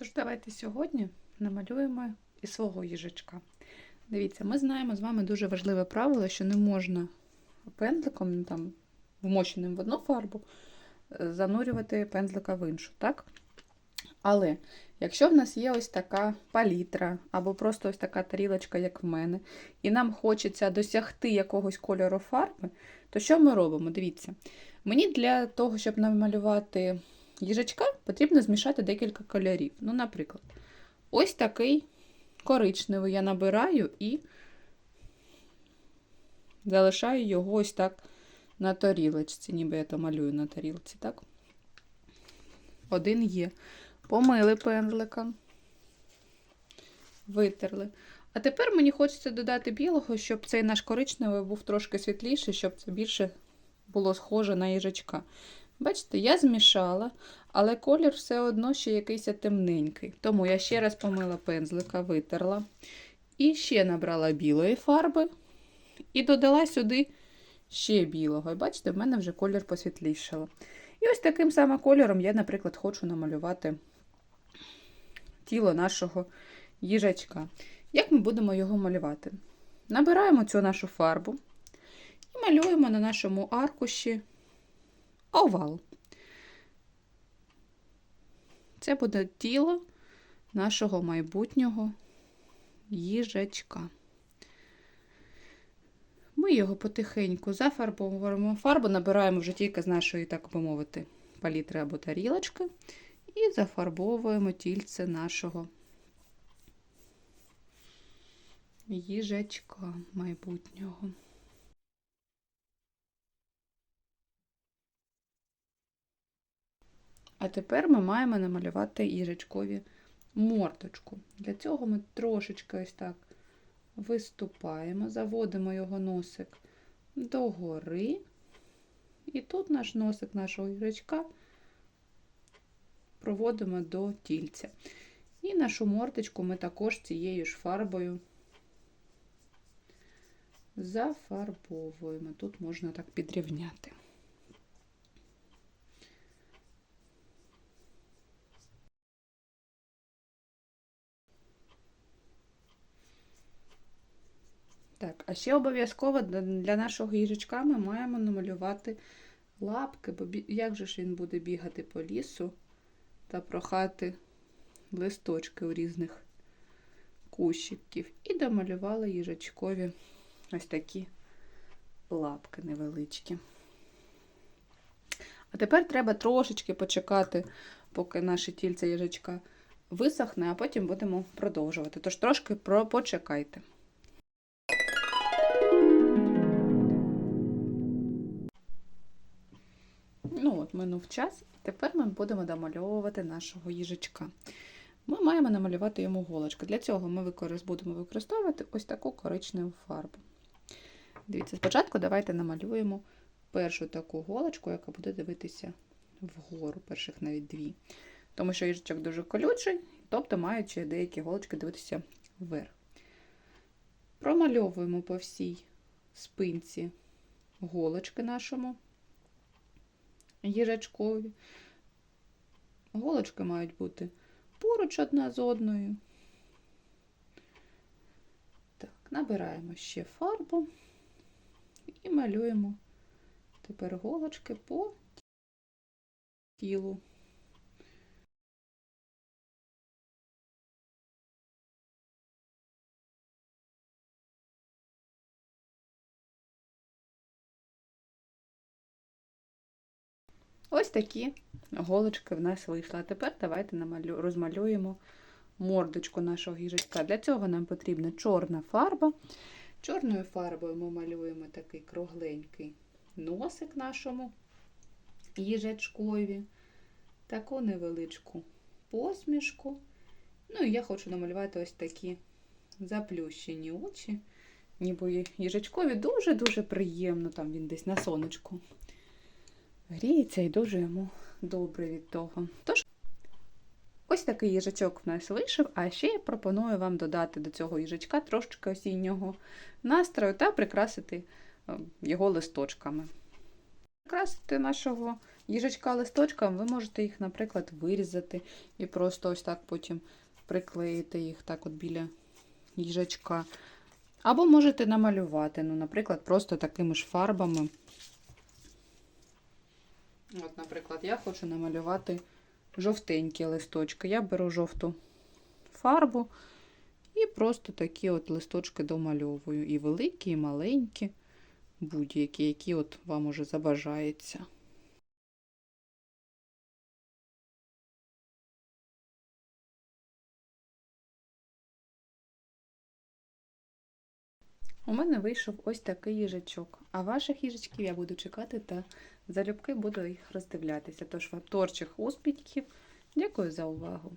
Тож давайте сьогодні намалюємо і свого їжачка. Дивіться, ми знаємо з вами дуже важливе правило, що не можна пензликом, ну, там, вмоченим в одну фарбу, е, занурювати пензлика в іншу, так? Але якщо в нас є ось така палітра, або просто ось така тарілочка, як в мене, і нам хочеться досягти якогось кольору фарби, то що ми робимо? Дивіться, мені для того, щоб намалювати їжачка, потрібно змішати декілька кольорів. Ну, наприклад, ось такий коричневий я набираю і залишаю його ось так на тарілочці, ніби я то малюю на тарілці, так? Один є. Помили пензликом, витерли. А тепер мені хочеться додати білого, щоб цей наш коричневий був трошки світліший, щоб це більше було схоже на їжачка. Бачите, я змішала, але колір все одно ще якийсь темненький. Тому я ще раз помила пензлика, витерла. І ще набрала білої фарби і додала сюди ще білого. І бачите, в мене вже колір посвітлішало. І ось таким самим кольором я, наприклад, хочу намалювати тіло нашого їжачка. Як ми будемо його малювати? Набираємо цю нашу фарбу і малюємо на нашому аркуші овал. Це буде тіло нашого майбутнього їжачка. Ми його потихеньку зафарбовуємо. Фарбу набираємо вже тільки з нашої, так би мовити, палітри або тарілочки. І зафарбовуємо тільце нашого їжачка майбутнього. А тепер ми маємо намалювати їжачкові мордочку. Для цього ми трошечки ось так виступаємо, заводимо його носик догори. І тут наш носик нашого їжачка проводимо до тільця. І нашу мордочку ми також цією ж фарбою зафарбовуємо. Тут можна так підрівняти. Так, а ще обов'язково для нашого їжачка ми маємо намалювати лапки, бо як же ж він буде бігати по лісу та прохати листочки у різних кущиків. І домалювала їжачкові ось такі лапки невеличкі. А тепер треба трошечки почекати, поки наше тільце їжачка висохне, а потім будемо продовжувати. Тож трошки почекайте. Минув час, тепер ми будемо домальовувати нашого їжачка. Ми маємо намалювати йому голочку. Для цього ми будемо використовувати ось таку коричневу фарбу. Дивіться, спочатку давайте намалюємо першу таку голочку, яка буде дивитися вгору, перших навіть дві. Тому що їжачок дуже колючий, тобто ще деякі голочки дивитися вверх. Промальовуємо по всій спинці голочки нашому їжачкові. Голочки мають бути поруч одна з одною. Так, набираємо ще фарбу і малюємо тепер голочки по тілу. Ось такі голочки в нас вийшли. А тепер давайте намалю... розмалюємо мордочку нашого їжачка. Для цього нам потрібна чорна фарба. Чорною фарбою ми малюємо такий кругленький носик нашому їжачкові, таку невеличку посмішку. Ну і я хочу намалювати ось такі заплющені очі. Ніби їжачкові дуже-дуже приємно, там він десь на сонечку гріється і дуже йому добре від того. Тож, ось такий їжачок в нас вийшов, а ще я пропоную вам додати до цього їжачка трошечки осіннього настрою та прикрасити його листочками. Прикрасити нашого їжачка листочком, ви можете їх, наприклад, вирізати і просто ось так потім приклеїти їх так от біля їжачка. Або можете намалювати, ну, наприклад, просто такими ж фарбами. От, наприклад, я хочу намалювати жовтенькі листочки. Я беру жовту фарбу і просто такі от листочки домальовую. І великі, і маленькі, будь-які, які от вам уже забажається. У мене вийшов ось такий їжачок. А ваших їжачків я буду чекати та залюбки буду їх роздивлятися. Тож вам творчих успіхів. Дякую за увагу!